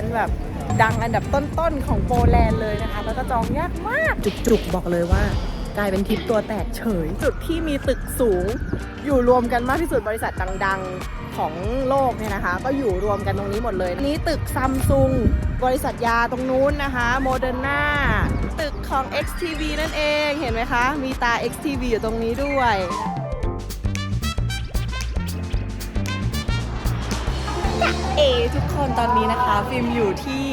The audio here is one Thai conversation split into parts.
านแบบดังอันดับต้นๆของโปแลนด์เลยนะคะ แล้วก็จองยากมากจุกๆบอกเลยว่ากลายเป็นทริปตัวแตกเฉย จุดที่มีตึกสูง อยู่รวมกันมากที่สุดบริษัทดังๆของโลกเนี่ยนะคะ ก็อยู่รวมกันตรงนี้หมดเลยนนี้ตึกซัมซุงบริษัทยาตรงนู้นนะคะโมเดอร์นาตึกของ XTV นั่นเองเห็นไหมคะ มีตา XTV อยู่ตรงนี้ด้วย เอทุกคนตอนนี้นะคะฟิล์มอยู่ที่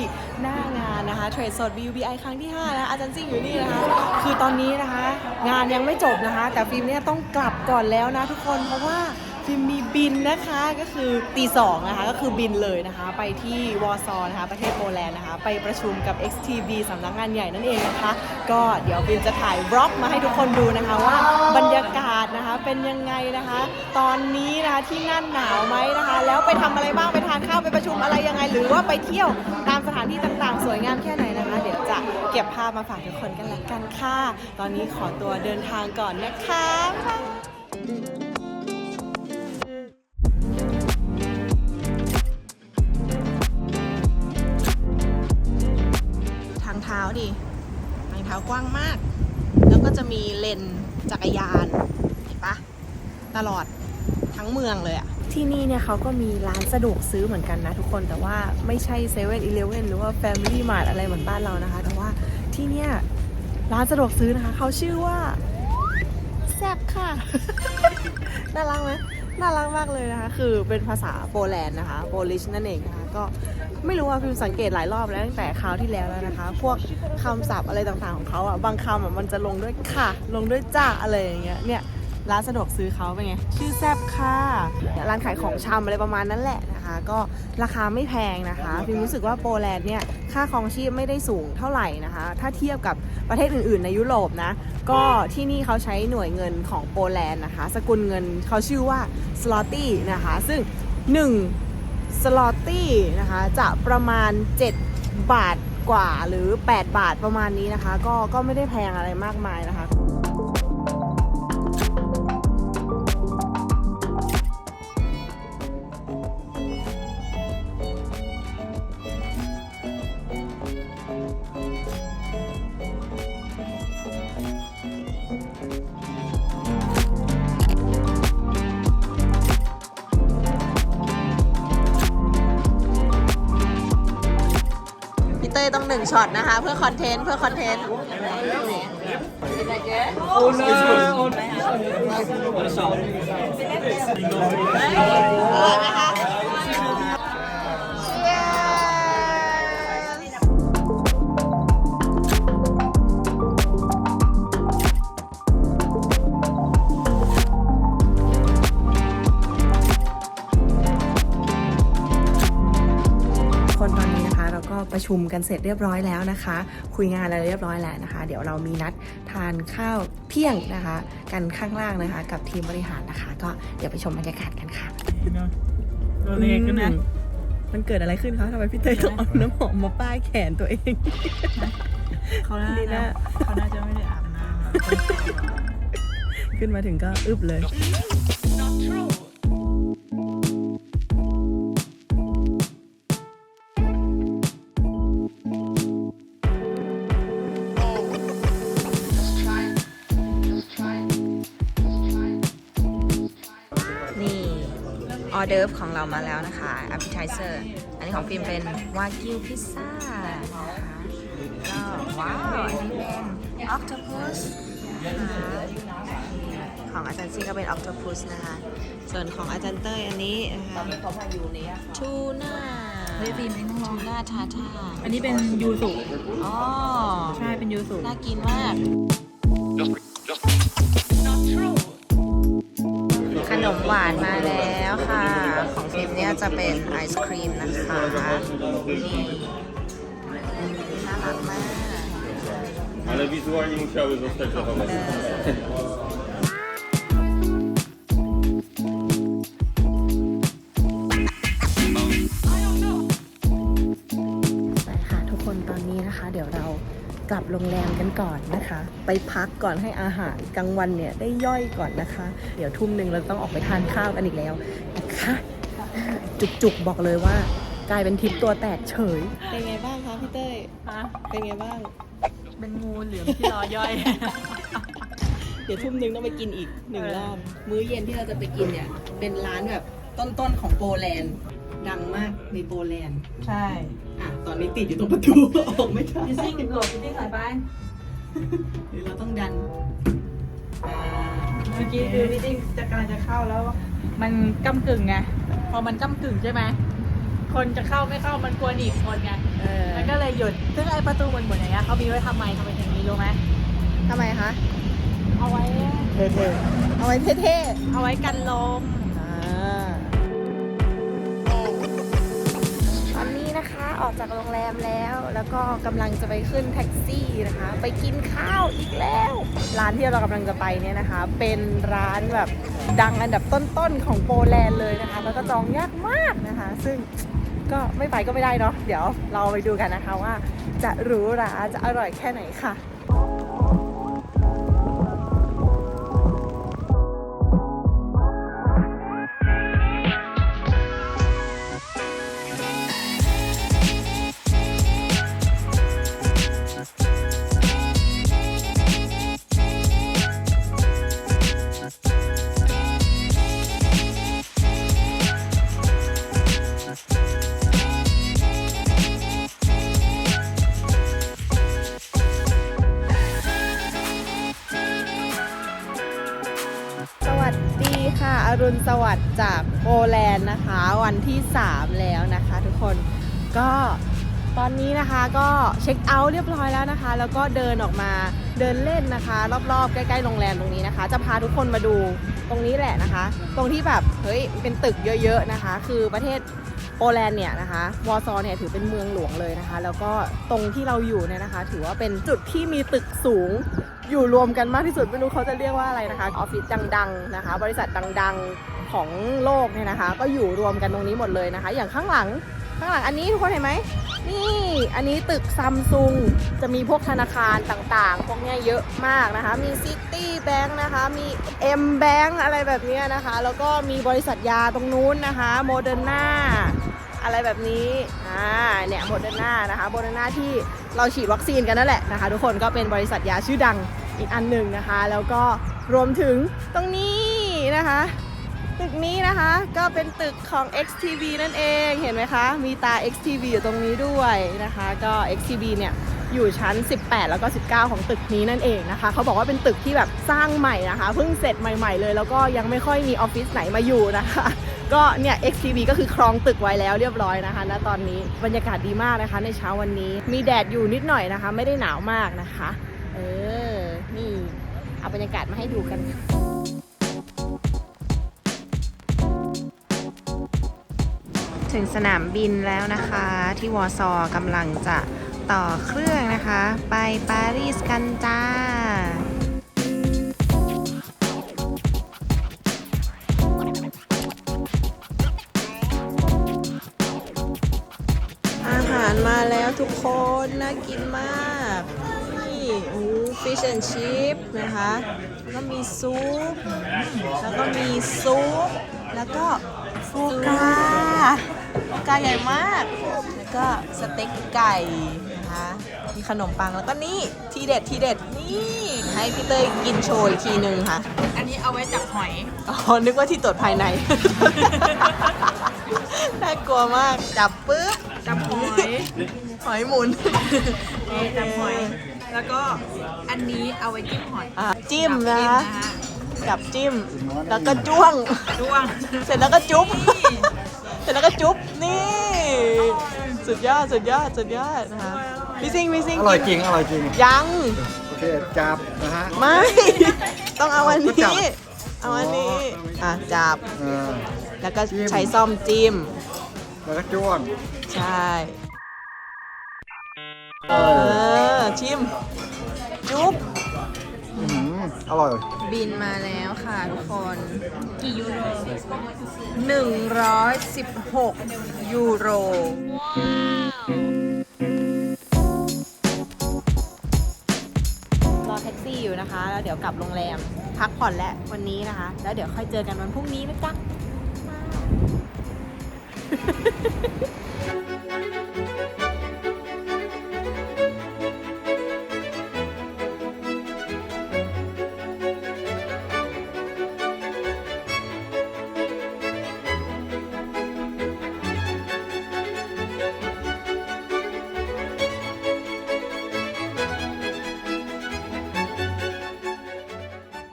หน้างานนะคะเทรดสด BUBI ครั้งที่ 5 นะอาจารย์ซิ่งอยู่นี่นะคะ คือตอนนี้นะคะ งานยังไม่จบนะคะ แต่ฟิล์มเนี่ยต้องกลับก่อนแล้วนะทุกคนเพราะว่า ฟิล์มมีบินนะคะก็คือตีสองนะคะก็คือบินเลยนะคะ ไปที่วอร์ซอนะคะประเทศโปแลนด์นะคะ ไปประชุมกับ XTV สำนักงานใหญ่นั่นเองนะคะ ก็เดี๋ยวฟิล์มจะถ่ายบล็อกมาให้ทุกคนดูนะคะว่าบรรยากาศนะคะเป็นยังไงนะคะ ตอนนี้นะคะที่นั่นหนาวไหมนะคะ แล้วไปทำอะไรบ้างไปทานข้าวไปประชุมอะไรยังไง หรือว่าไปเที่ยวตามสถานที่ต่างๆ สวยงามแค่ไหนนะคะ เดี๋ยวจะเก็บภาพมาฝากทุกคนกันละกันค่ะตอนนี้ขอตัวเดินทางก่อนนะคะบ๊า ดิทางเท้ากว้างมาก แล้วก็จะมีเลนจักรยานเห็นปะตลอดทั้งเมืองเลยอะที่นี่เนี่ยเขาก็มีร้านสะดวกซื้อเหมือนกันนะทุกคนแต่ว่าไม่ใช่เซเว่นอีเลฟเว่นหรือว่า Family Mart อะไรเหมือนบ้านเรานะคะ แต่ว่าที่เนี่ยร้านสะดวกซื้อนะคะเขาชื่อว่าแซบค่ะ น่ารักไหม น่ารักมากเลยนะคะ คือเป็นภาษาโปแลนด์นะคะ โปลิชนั่นเองนะคะ ก็ไม่รู้ว่าพิมสังเกตหลายรอบแล้วตั้งแต่คราวที่แล้วแล้วนะคะ พวกคำศัพท์อะไรต่างๆของเขาอะ บางคำอะมันจะลงด้วยค่ะ ลงด้วยจ้าอะไรอย่างเงี้ย เนี่ย ร้านสะดวกซื้อเขาเป็นไง ชื่อแซบค่ะ ร้านขายของชำอะไรประมาณนั้นแหละนะคะ ก็ราคาไม่แพงนะคะพิมรู้สึกว่าโปแลนด์เนี่ยค่าครองชีพไม่ได้สูงเท่าไหร่นะคะ ถ้าเทียบกับประเทศอื่น ๆ ในยุโรปนะ ก็ที่นี่เขาใช้หน่วยเงินของโปแลนด์นะคะ สกุลเงินเขาชื่อว่าสลอตี้นะคะ ซึ่ง 1 สลอตี้นะคะจะประมาณ 7 บาทกว่าหรือ 8 บาทประมาณนี้นะคะ ก็ก็ไม่ได้แพงอะไรมากมายนะคะ หนึ่งช็อตนะคะ เพื่อคอนเทนต์เพื่อคอนเทนต์อร่ ประชุมกันเสร็จเรียบร้อยแล้วนะคะ คุยงานอะไรเรียบร้อยแล้วนะคะ เดี๋ยวเรามีนัดทานข้าวเที่ยงนะคะ กันข้างล่างนะคะ กับทีมบริหารนะคะ ก็เดี๋ยวไปชมบรรยากาศกันค่ะตัวเล็กนะมันเกิดอะไรขึ้นคะทำไมพี่เต้ยต้องเอาน้ำหอมมาป้ายแขนตัวเองเขาน่าดีจะนะเขาน่าจะไม่ได้อาบน้ำอะขึ้นมาถึงก็อึบเลยนี่ ออเดิร์ฟของเรามาแล้วนะคะ appetizer อันนี้ของฟิล์มเป็นวากิวพิซซ่านะคะก็ว้าวอันนี้เป็น octopus นะคะของอาจารย์ซีก็เป็น octopus นะคะ ส่วนของอาจารย์เต้ยอันนี้นะคะทูน่าเฮ้ยฟิล์มเองต้องลองทูน่าทาท่าอันนี้เป็นยูสุอ๋อใช่เป็นยูสุน่ากินมากขนมหวานมาแล้วค่ะของฟิล์ม เนี่ยจะเป็นไอศครีมนะคะนี่น่ารักมาก Ale wizualnie musiały zostać zachowane. ไปค่ะทุกคนตอนนี้นะคะ เดี๋ยวเรากลับโรงแรมกันก่อนนะคะ ไปพักก่อนให้อาหารกลางวันเนี่ยได้ย่อยก่อนนะคะ เดี๋ยวทุ่มหนึ่งเราต้องออกไปทานข้าวกันอีกแล้วนะคะ จุกๆบอกเลยว่า กลายเป็นทริปตัวแตกเฉย เป็นไงบ้างคะพี่เต้ยฮะเป็นไงบ้าง เป็นงูเหลือมที่รอย่อย เดี๋ยวทุ่มนึงต้องไปกินอีกหนึ่งเออรอบ มื้อเย็นที่เราจะไปกินเนี่ย เป็นร้านแบบต้นๆของโปแลนด์ ดังมากในโปแลนด์ ใช่อะตอนนี้ติดอยู่ตรงประตู ออกไม่ได้พี่ซิ่งหลบพี่ซิ่งสายไปหรือเราต้องดันอ่าเมื่อกี้คือพี่ซิ่งจะกำลังจะเข้าแล้ว มันก้ากึ่งไง พอมันก้ากึ่งใช่ไหมคนจะเข้าไม่เข้ามันกลัวหนีบคนไงเออมันก็เลยหยุดซึ่งไอประตูหมุนๆอย่างเงี้ยเขามีไว้ทำไมทำไมถึงมีรู้ไหมทำไมคะ เอาไว้ เท่ๆ เอาไว้เท่เอาไว้กันลม ออกจากโรงแรมแล้ว แล้วก็กำลังจะไปขึ้นแท็กซี่นะคะ ไปกินข้าวอีกแล้ว ร้านที่เรากำลังจะไปเนี่ยนะคะ เป็นร้านแบบดังอันดับต้นๆของโปแลนด์เลยนะคะ แล้วก็จองยากมากนะคะ ซึ่งก็ไม่ไปก็ไม่ได้เนาะเดี๋ยวเราไปดูกันนะคะว่าจะหรูหราจะอร่อยแค่ไหนค่ะ รุณสวัสดิ์จากโปแลนด์นะคะ วันที่ 3 แล้วนะคะ ทุกคนก็ตอนนี้นะคะก็เช็คเอาท์เรียบร้อยแล้วนะคะ แล้วก็เดินออกมาเดินเล่นนะคะ รอบๆ ใกล้ๆโรงแรมตรงนี้นะคะ จะพาทุกคนมาดูตรงนี้แหละนะคะ ตรงที่แบบเฮ้ยเป็นตึกเยอะๆนะคะ คือประเทศโปแลนด์เนี่ยนะคะวอร์ซอเนี่ยถือเป็นเมืองหลวงเลยนะคะ แล้วก็ตรงที่เราอยู่เนี่ยนะคะ ถือว่าเป็นจุดที่มีตึกสูง อยู่รวมกันมากที่สุดไม่รู้เขาจะเรียกว่าอะไรนะคะออฟฟิศดังๆนะคะ บริษัทดังๆของโลกเนี่ยนะคะ ก็อยู่รวมกันตรงนี้หมดเลยนะคะ อย่างข้างหลัง ข้างหลังอันนี้ทุกคนเห็นไหม นี่อันนี้ตึกซัมซุงจะมีพวกธนาคารต่างๆ พวกเนี้ยเยอะมากนะคะ มีซิตี้แบงค์นะคะ มี M Bank อะไรแบบเนี้ยนะคะ แล้วก็มีบริษัทยาตรงนู้นนะคะโมเดอร์นาอะไรแบบนี้ อ่า เนี่ยโมเดอร์นานะคะโมเดอร์นาที่เราฉีดวัคซีนกันนั่นแหละนะคะ ทุกคนก็เป็นบริษัทยาชื่อดังอีกอันหนึ่งนะคะ แล้วก็รวมถึงตรงนี้นะคะ ตึกนี้นะคะก็เป็นตึกของ XTV นั่นเองเห็นไหมคะ มีตา XTV อยู่ตรงนี้ด้วยนะคะ ก็ XTV เนี่ยอยู่ชั้น 18 แล้วก็ 19 ของตึกนี้นั่นเองนะคะ เขาบอกว่าเป็นตึกที่แบบสร้างใหม่นะคะเพิ่งเสร็จใหม่ๆเลย แล้วก็ยังไม่ค่อยมีออฟฟิศไหนมาอยู่นะคะ ก็เนี่ย XTV ก็คือครองตึกไว้แล้วเรียบร้อยนะคะณตอนนี้บรรยากาศดีมากนะคะ ในเช้าวันนี้มีแดดอยู่นิดหน่อยนะคะ ไม่ได้หนาวมากนะคะ เออนี่เอาบรรยากาศมาให้ดูกันค่ะ ถึงสนามบินแล้วนะคะ ที่วอร์ซอกำลังจะต่อเครื่องนะคะ ไปปารีสกันจ้าอาหารมาแล้วทุกคนน่ากินมาก นี่โอ้ฟิชแอนชิพนะคะ แล้วก็มีซุป แล้วก็มีซุป แล้วก็ กาโฟกาใหญ่มาก แล้วก็สเต็กไก่นะคะ มีขนมปังแล้วก็นี่ทีเด็ดทีเด็ดนี่ให้พี่เต้ยกินโชยทีหนึ่งค่ะ อันนี้เอาไว้จับหอย อ๋อ นึกว่าที่ตรวจภายใน น่ากลัวมาก จับปุ๊บ จับหอย หอยหมุนนี่จับหอย แล้วก็อันนี้เอาไว้จิ้มหอยอจิ้มนะ จิ้คะมฮจับจิ้ม แล้วก็จ้วง จ้วง เสร็จแล้วก็จุ๊บ เสร็จแล้วก็จุ๊บ นี่ สุดยอด สุดยอด สุดยอดนะคะพี่ซิงพี่ซิงอร่อยจริง อร่อยจริง ยัง โอเค จับนะฮะ ไม่ ต้องเอาอันก็จันี้บเอาอันนี้อ๋ออะ จับเออแล้วก็จิ้มใช้ซ่อมจิ้ม แล้วก็จ้วง ใช่ เออ ชิม จุ๊บอื้ อหืออร่อย บินมาแล้วค่ะทุกคน กี่ยูโร116 ยูโร รอแท็กซี่อยู่นะคะ แล้วเดี๋ยวกลับโรงแรม พักผ่อนแล้ววันนี้นะคะ แล้วเดี๋ยวค่อยเจอกันวันพรุ่งนี้นะจ๊ะ